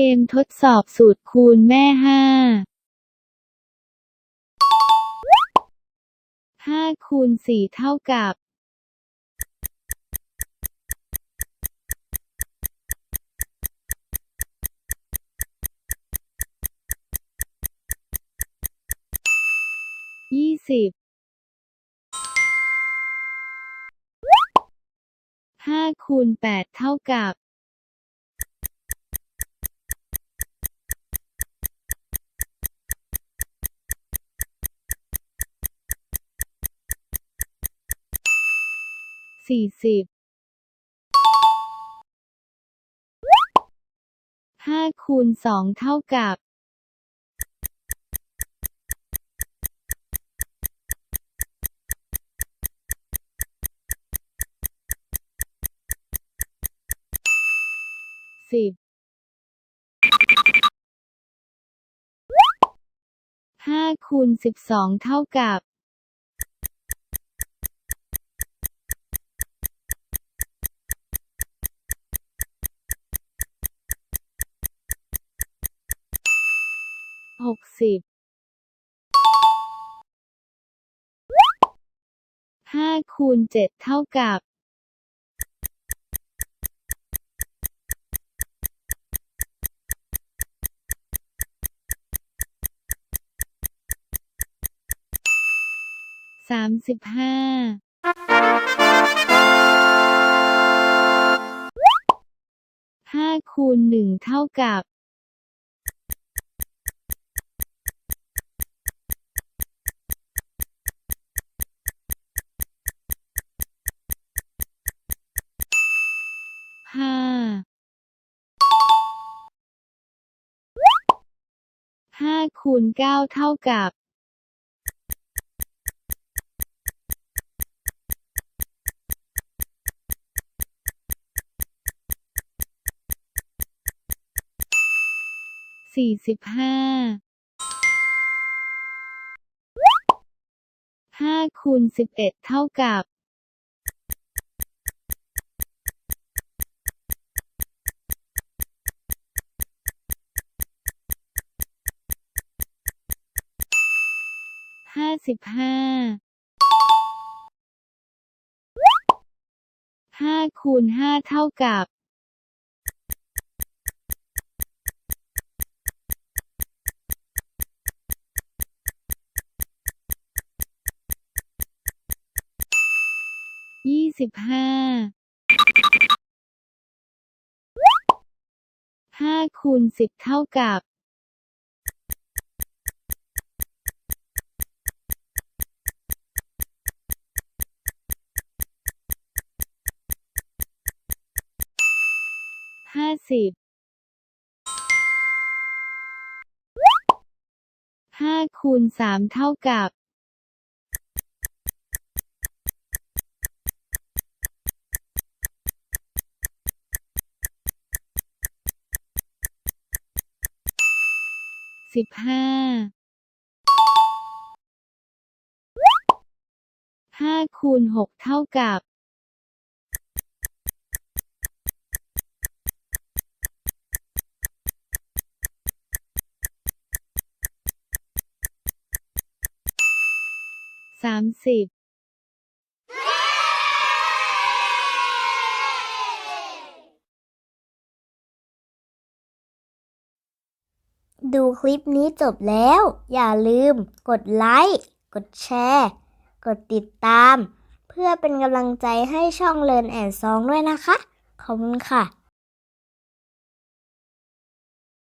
เกมทดสอบสูตรคูณแม่ห้าห้าคูณสี่เท่ากับยี่สิบห้าคูณแปดเท่ากับ สี่สิบห้าคูณสองเท่ากับสิบห้าคูณสิบสองเท่ากับ หกสิบห้าคูณเจ็ดเท่ากับสามสิบห้าห้าคูณหนึ่งเท่ากับ ห้าคูณเก้าเท่ากับสี่สิบห้าห้าคูณสิบเอ็ดเท่ากับ สิบห้าห้าคูณห้าเท่ากับยี่สิบห้าห้าคูณสิบเท่ากับ ห้าสิบห้าคูณสามเท่ากับสิบห้าห้าคูณหกเท่ากับ สามสิบดูคลิปนี้จบแล้ว อย่าลืม กดไลค์ กดแชร์ กดติดตาม เพื่อเป็นกำลังใจให้ช่องเลินแอนซองด้วยนะคะ ขอบคุณค่ะ